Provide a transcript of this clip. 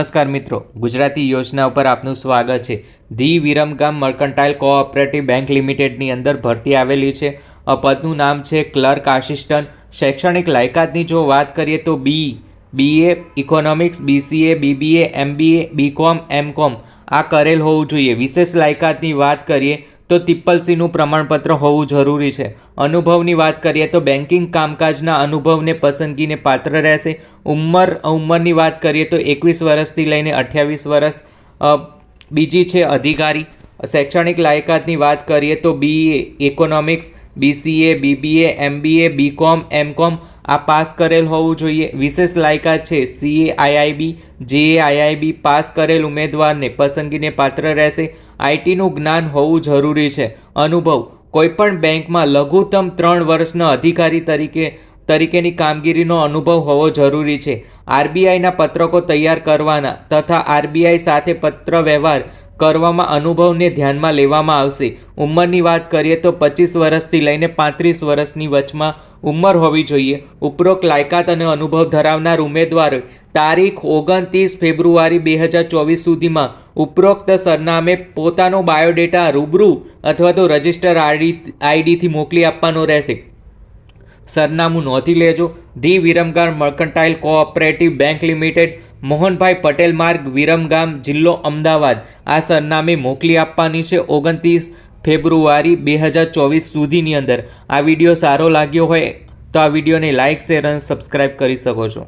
નમસ્કાર મિત્રો, ગુજરાતી યોજના ઉપર આપનું સ્વાગત છે. The Viramgam mercantile cooperative bank લિમિટેડની અંદર ભરતી આવેલી છે. પદનું નામ છે ક્લર્ક આસિસ્ટન્ટ. શૈક્ષણિક લાયકાતની જો વાત કરીએ તો B, BA, economics, BCA, BBA, MBA, BCom, MCom આ કરેલ હોવું જોઈએ. વિશેષ લાયકાતની વાત કરીએ તો તિપ્પલસીનું પ્રમાણપત્ર હોવું જરૂરી છે. અનુભવની વાત કરીએ તો બેન્કિંગ કામકાજના અનુભવને પસંદગીને પાત્ર રહેશે. ઉંમર, ઉંમરની વાત કરીએ તો એકવીસ વર્ષથી લઈને અઠ્યાવીસ વર્ષ બીજી છે અધિકારી. શૈક્ષણિક લાયકાતની વાત કરીએ તો BA economics BCA BBA MBA BCom MCom આ પાસ કરેલ હોવું જોઈએ. વિશેષ લાયકાત છે સીએ આઈઆઈબી જેએ આઈઆઈબી પાસ કરેલ ઉમેદવારને પસંદગીને પાત્ર રહેશે. આઈટીનું જ્ઞાન હોવું જરૂરી છે. અનુભવ. કોઈપણ બેંકમાં લઘુત્તમ ત્રણ વર્ષના અધિકારી તરીકે, તરીકેની કામગીરીનો અનુભવ હોવો જરૂરી છે. આરબીઆઈના પત્રકો તૈયાર કરવાના તથા આરબીઆઈ સાથે પત્ર વ્યવહાર કરવામાં અનુભવને ધ્યાનમાં લેવામાં આવશે. ઉંમરની વાત કરીએ તો પચીસ વર્ષથી લઈને પાંત્રીસ વર્ષની વચમાં ઉંમર હોવી જોઈએ. ઉપરોક્ત લાયકાત અને અનુભવ ધરાવનાર ઉમેદવારો તારીખ ઓગણત્રીસ ફેબ્રુઆરી બે હજાર ચોવીસ સુધીમાં ઉપરોક્ત સરનામે પોતાનો બાયોડેટા રૂબરૂ અથવા તો રજિસ્ટર આઈડી આઈડીથી મોકલી આપવાનો રહેશે. સરનામું નોંધી લેજો. The Viramgam mercantile cooperative bank limited. Mohanbhai Patel માર્ગ, વિરમગામ જિલ્લો અમદાવાદ. આ સરનામે મોકલી આપવાની છે ઓગણત્રીસ ફેબ્રુઆરી બે હજાર ચોવીસ સુધીની અંદર. આ વીડિયો સારો લાગ્યો હોય તો આ વિડીયોને લાઇક, શેર અને સબસ્ક્રાઈબ કરી શકો છો.